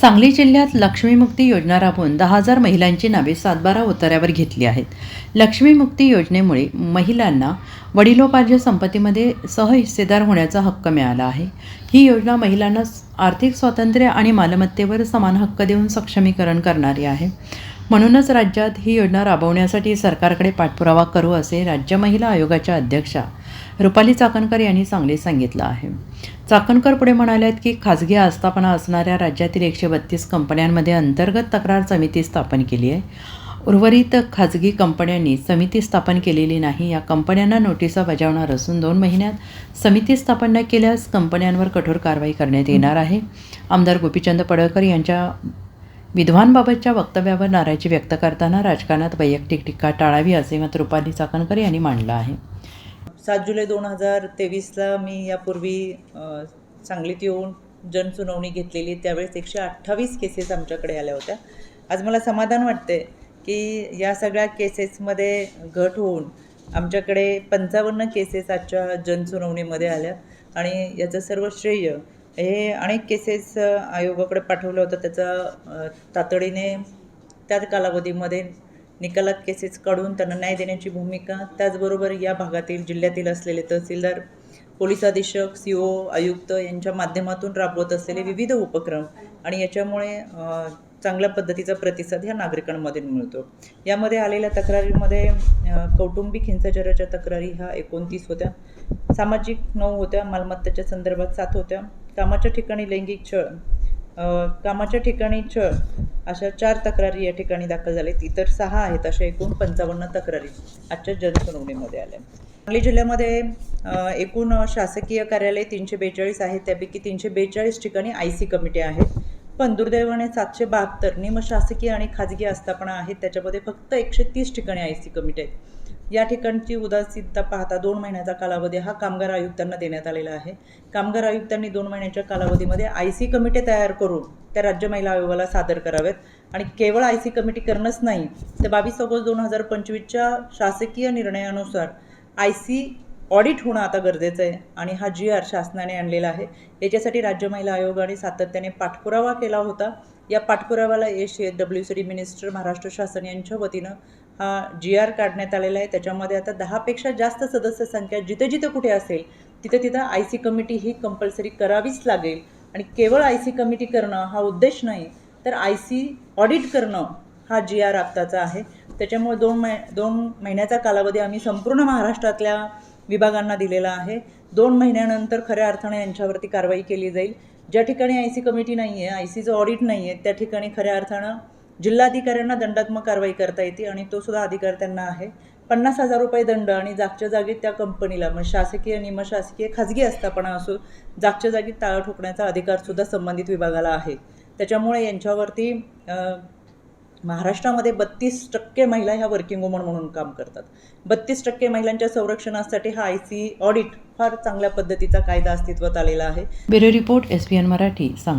सांगली जिल्ह्यात लक्ष्मीमुक्ती योजना राबवून दहा हजार महिलांची नावे सातबारा उतार्यावर घेतली आहेत. लक्ष्मीमुक्ती योजनेमुळे महिलांना वडिलोपार्ज संपत्तीमध्ये सहहिस्सेदार होण्याचा हक्क मिळाला आहे. ही योजना महिलांना आर्थिक स्वातंत्र्य आणि मालमत्तेवर समान हक्क देऊन सक्षमीकरण करणारी आहे. म्हणूनच राज्यात ही योजना राबवण्यासाठी सरकारकडे पाठपुरावा करू असे राज्य महिला आयोगाच्या अध्यक्षा रुपाली चाकणकर यांनी चांगले सांगितलं आहे. चाकणकर पुढे म्हणाल्यात की खाजगी आस्थापना असणाऱ्या राज्यातील एकशे बत्तीस कंपन्यांमध्ये अंतर्गत तक्रार समिती स्थापन केली आहे. उर्वरित खाजगी कंपन्यांनी समिती स्थापन केलेली नाही या कंपन्यांना नोटिसा बजावणार असून दोन महिन्यात समिती स्थापन न केल्यास कंपन्यांवर कठोर कारवाई करण्यात येणार आहे. आमदार गोपीचंद पडळकर यांच्या विधवांबाबतच्या वक्तव्यावर नाराजी व्यक्त करताना राजकारणात वैयक्तिक टीका टाळावी असे मत रुपाली चाकणकर यांनी मांडलं आहे. सात जुलै दोन हजार तेवीसला मी यापूर्वी सांगलीत येऊन जनसुनावणी घेतलेली. त्यावेळेस एकशे अठ्ठावीस केसेस आमच्याकडे आल्या होत्या. आज मला समाधान वाटते की या सगळ्या केसेसमध्ये घट होऊन आमच्याकडे पंचावन्न केसेस आजच्या जनसुनावणीमध्ये आल्या. आणि याचं सर्व श्रेय हे अनेक केसेस आयोगाकडे पाठवलं होतं. त्याचा तातडीने त्याच कालावधीमध्ये निकालात केसेस काढून त्यांना न्याय देण्याची भूमिका त्याचबरोबर या भागातील जिल्ह्यातील असलेले तहसीलदार पोलीस अधीक्षक सी ओ आयुक्त यांच्या माध्यमातून राबवत असलेले विविध उपक्रम आणि याच्यामुळे चांगल्या पद्धतीचा प्रतिसाद ह्या नागरिकांमध्ये मिळतो. यामध्ये आलेल्या तक्रारीमध्ये कौटुंबिक हिंसाचाराच्या तक्रारी ह्या एकोणतीस होत्या. सामाजिक नऊ होत्या मालमत्तेच्या संदर्भात सात होत्या. कामाच्या ठिकाणी लैंगिक छळ कामाच्या ठिकाणी छळ अशा चार तक्रारी या ठिकाणी दाखल झालेत. इतर सहा आहेत अशा एकूण पंचावन्न तक्रारी आजच्या जनसुनावणीमध्ये आल्या. सांगली जिल्ह्यामध्ये एकूण शासकीय कार्यालय तीनशे बेचाळीस आहेत त्यापैकी तीनशे बेचाळीस ठिकाणी आय सी कमिटी आहेत पण दुर्दैवाने सातशे बहात्तर निमशासकीय आणि खाजगी आस्थापना आहेत. त्याच्यामध्ये फक्त एकशे तीस ठिकाणी आय सी कमिटी आहेत. या ठिकाणची उदासीनता पाहता दोन महिन्याचा कालावधी हा कामगार आयुक्तांना देण्यात आलेला आहे. कामगार आयुक्तांनी दोन महिन्याच्या कालावधीमध्ये आय सी कमिटी तयार करून त्या राज्य महिला आयोगाला सादर कराव्यात. आणि केवळ आय सी कमिटी करणंच नाही तर बावीस ऑगस्ट दोन हजार पंचवीसच्या शासकीय निर्णयानुसार आय सी ऑडिट होणं आता गरजेचं आहे आणि हा जी आर शासनाने आणलेला आहे. याच्यासाठी राज्य महिला आयोगाने सातत्याने पाठपुरावा केला होता. या पाठपुराव्याला यश येत W C D minister Maharashtra शासन यांच्या वतीनं हा जी आर काढण्यात आलेला आहे. त्याच्यामध्ये आता दहापेक्षा जास्त सदस्य संख्या जिथे जिथे कुठे असेल तिथे तिथं आय सी कमिटी ही कंपल्सरी करावीच लागेल. आणि केवळ आय सी कमिटी करणं हा उद्देश नाही तर आय सी ऑडिट करणं हा जी आर आत्ताचा आहे. त्याच्यामुळे दोन मै दोन महिन्याचा कालावधी आम्ही संपूर्ण महाराष्ट्रातल्या विभागांना दिलेला आहे. दोन महिन्यानंतर खऱ्या अर्थाने यांच्यावरती कारवाई केली जाईल. ज्या ठिकाणी आय सी कमिटी नाही आहे आय सीचं ऑडिट नाही आहे त्या ठिकाणी खऱ्या अर्थानं जिल्हाधिकाऱ्यांना दंडात्मक कारवाई करता येते आणि तो सुद्धा अधिकार त्यांना आहे. पन्नास हजार रुपये दंड आणि जागच्या जागी त्या कंपनीला मग शासकीय निमशासकीय खाजगी आस्थापना असो जागच्या जागी टाळं ठोकण्याचा अधिकारसुद्धा संबंधित विभागाला आहे. त्याच्यामुळे यांच्यावरती महाराष्ट्रामध्ये बत्तीस टक्के महिला ह्या वर्किंग वुमन म्हणून काम करतात. बत्तीस टक्के महिलांच्या संरक्षणासाठी हा आय सी ऑडिट फार चांगल्या पद्धतीचा कायदा अस्तित्वात आलेला आहे. Bureau report S P N Marathi सांग